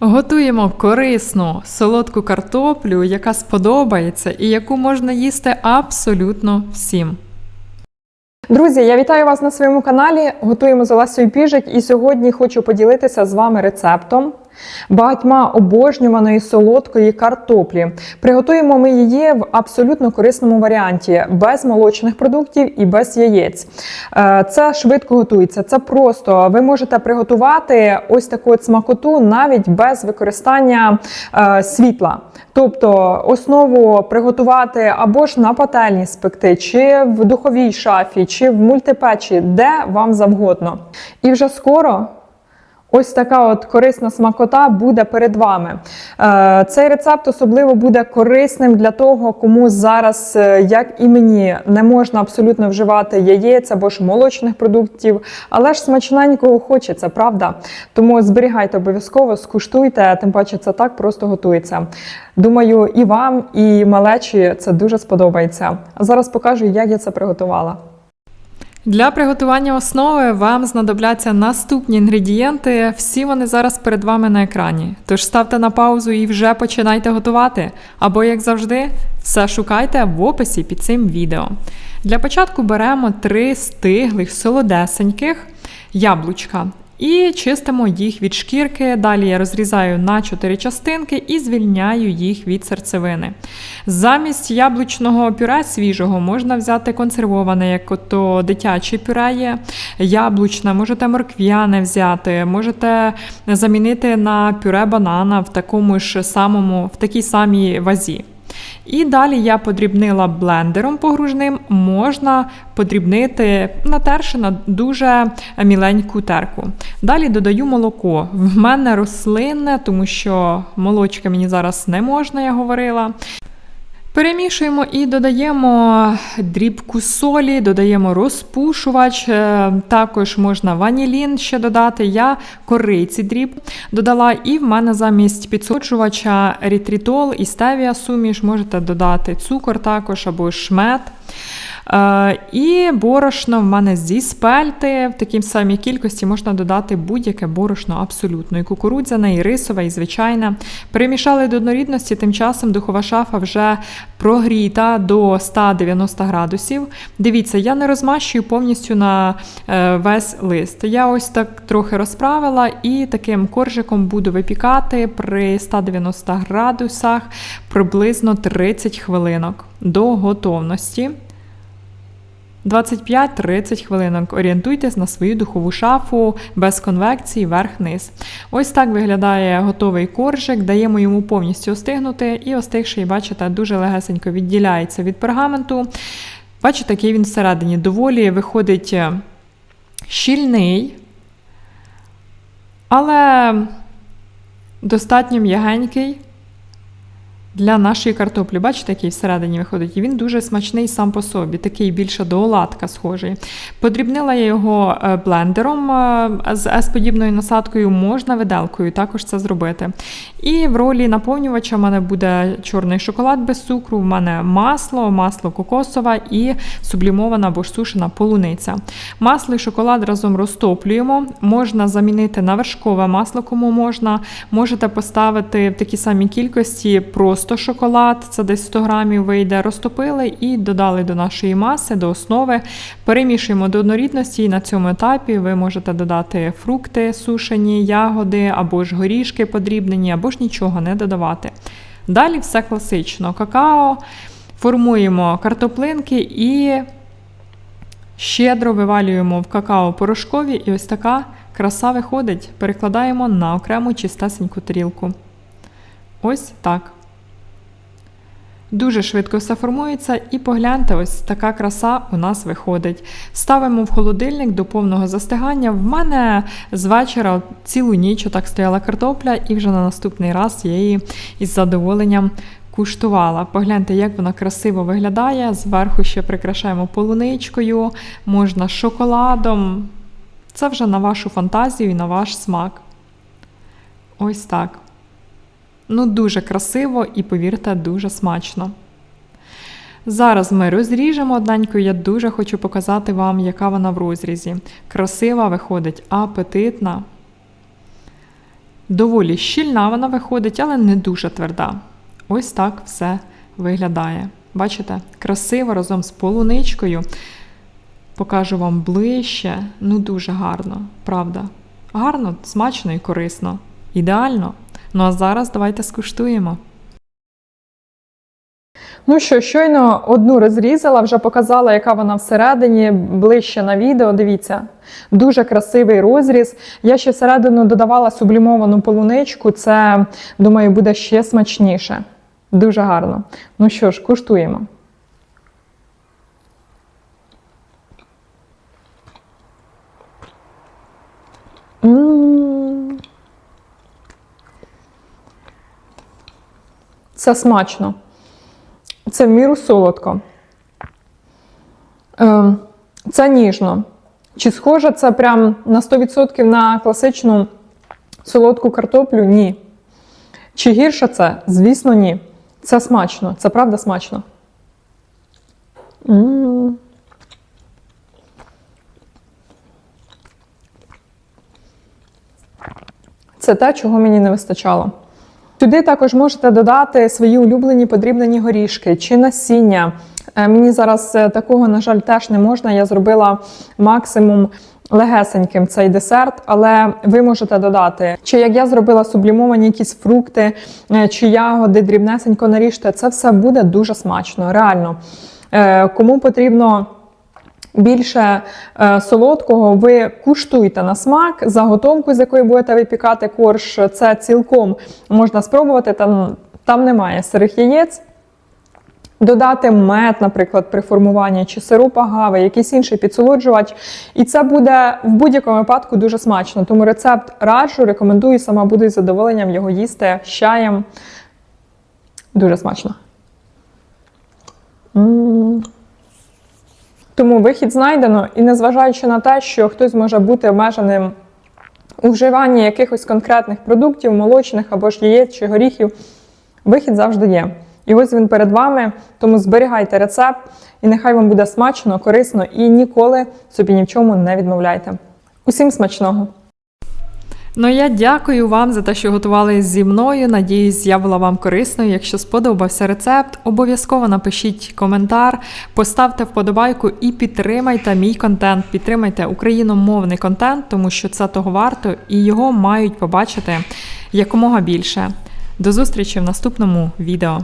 Готуємо корисну солодку картоплю, яка сподобається і яку можна їсти абсолютно всім. Друзі, я вітаю вас на своєму каналі. Готуємо з Олесою Піжик, і сьогодні хочу поділитися з вами рецептом багатьма обожнюваної солодкої картоплі. Приготуємо ми її в абсолютно корисному варіанті, без молочних продуктів і без яєць. Е, Це швидко готується, це просто. Ви можете приготувати ось таку от смакоту навіть без використання е, світла. Тобто основу приготувати або ж на пательні спекти, чи в духовій шафі, чи в мультипечі, де вам завгодно. І вже скоро. Ось така от корисна смакота буде перед вами. Е, Цей рецепт особливо буде корисним для того, кому зараз, е, як і мені, не можна абсолютно вживати яєць або ж молочних продуктів, але ж смачненького хочеться, правда? Тому зберігайте обов'язково, скуштуйте, тим паче це так просто готується. Думаю, і вам, і малечі це дуже сподобається. А зараз покажу, як я це приготувала. Для приготування основи вам знадобляться наступні інгредієнти. Всі вони зараз перед вами на екрані. Тож ставте на паузу і вже починайте готувати. Або, як завжди, все шукайте в описі під цим відео. Для початку беремо три стиглих солодесеньких яблучка. І чистимо їх від шкірки. Далі я розрізаю на 4 частинки і звільняю їх від серцевини. Замість яблучного пюре свіжого можна взяти консервоване, як ото дитяче пюре є, яблучне, можете морквяне взяти, можете замінити на пюре банана в такому ж самому, в такій самій вазі. І далі я подрібнила блендером погружним, можна подрібнити, натерши на дуже міленьку терку. Далі додаю молоко. В мене рослинне, тому що молочка мені зараз не можна, я говорила. Перемішуємо і додаємо дрібку солі, додаємо розпушувач, е, також можна ванілін ще додати. Я кориці дріб додала, і в мене замість підсоджувача рітрітол і стевія суміш можете додати цукор також або шмет. Е, І борошно в мене зі спельти. В такій самій кількості можна додати будь-яке борошно абсолютно. І кукурудзяне, і рисове, і звичайне. Перемішали до однорідності, тим часом духова шафа вже прогріта до 190 градусів. Дивіться, я не розмащую повністю на е, весь лист. Я ось так трохи розправила і таким коржиком буду випікати при 190 градусах приблизно 30 хвилинок до готовності. 25-30 хвилинок. Орієнтуйтесь на свою духову шафу без конвекції верх-низ. Ось так виглядає готовий коржик, даємо йому повністю остигнути, і остигший, бачите, дуже легесенько відділяється від пергаменту. Бачите, який він всередині доволі виходить е, щільний, але достатньо м'ягенький. Для нашої картоплі, бачите, який всередині виходить, і він дуже смачний сам по собі, такий більше до оладка схожий. Подрібнила я його е, блендером е, з S-подібною насадкою, можна виделкою також це зробити. І в ролі наповнювача в мене буде чорний шоколад без цукру, в мене масло, масло кокосове і сублімована або ж сушена полуниця. Масло і шоколад разом розтоплюємо. Можна замінити на вершкове масло, кому можна. Можете поставити в такій самій кількості просто шоколад, це десь 100 грамів вийде, розтопили і додали до нашої маси, до основи. Перемішуємо до однорідності, і на цьому етапі ви можете додати фрукти, сушені, ягоди, або ж горішки подрібнені, або ж нічого не додавати. Далі все класично: какао, формуємо картоплинки і щедро вивалюємо в какао порошкові, і ось така краса виходить. Перекладаємо на окрему чистесеньку тарілку. Ось так. Дуже швидко все формується, і погляньте, ось така краса у нас виходить. Ставимо в холодильник до повного застигання. В мене з вечора цілу ніч так стояла картопля, і вже на наступний раз я її із задоволенням куштувала. Погляньте, як вона красиво виглядає. Зверху ще прикрашаємо полуничкою, можна шоколадом. Це вже на вашу фантазію і на ваш смак. Ось так. Ну, дуже красиво і, повірте, дуже смачно. Зараз ми розріжемо одненьку, я дуже хочу показати вам, яка вона в розрізі. Красива виходить, апетитна. Доволі щільна вона виходить, але не дуже тверда. Ось так все виглядає. Бачите, красиво разом з полуничкою. Покажу вам ближче. Ну, дуже гарно, правда. Гарно, смачно і корисно. Ідеально. Ну а зараз давайте скуштуємо. Ну що, щойно одну розрізала, вже показала, яка вона всередині, ближче на відео. Дивіться, дуже красивий розріз. Я ще всередину додавала сублімовану полуничку. Це, думаю, буде ще смачніше. Дуже гарно. Ну що ж, куштуємо. Це смачно. Це в міру солодко. Ем, Це ніжно. Чи схоже це прям на 100% на класичну солодку картоплю? Ні. Чи гірше це? Звісно, ні. Це смачно. Це правда смачно. М. Це те, чого мені не вистачало. Сюди також можете додати свої улюблені подрібнені горішки чи насіння. Е, Мені зараз е, такого, на жаль, теж не можна. Я зробила максимум легесеньким цей десерт, але ви можете додати, чи як я зробила сублімовані якісь фрукти, е, чи ягоди, дрібнесенько наріжте. Це все буде дуже смачно, реально. Кому потрібно більше е, солодкого, ви куштуйте на смак заготовку, з якої будете випікати корж. Це цілком можна спробувати. Там, там немає сирих яєць. Додати мед, наприклад, при формуванні, чи сироп агави, якийсь інший підсолоджувач. І це буде в будь-якому випадку дуже смачно. Тому рецепт раджу, рекомендую, сама буду із задоволенням його їсти з чаєм. Дуже смачно. М. Тому вихід знайдено, і незважаючи на те, що хтось може бути обмеженим у вживанні якихось конкретних продуктів, молочних або ж яєць чи горіхів, вихід завжди є. І ось він перед вами, тому зберігайте рецепт, і нехай вам буде смачно, корисно і ніколи собі ні в чому не відмовляйте. Усім смачного! Ну я дякую вам за те, що готували зі мною. Надіюсь, я була вам корисною. Якщо сподобався рецепт, обов'язково напишіть коментар, поставте вподобайку і підтримайте мій контент. Підтримайте україномовний контент, тому що це того варто і його мають побачити якомога більше. До зустрічі в наступному відео.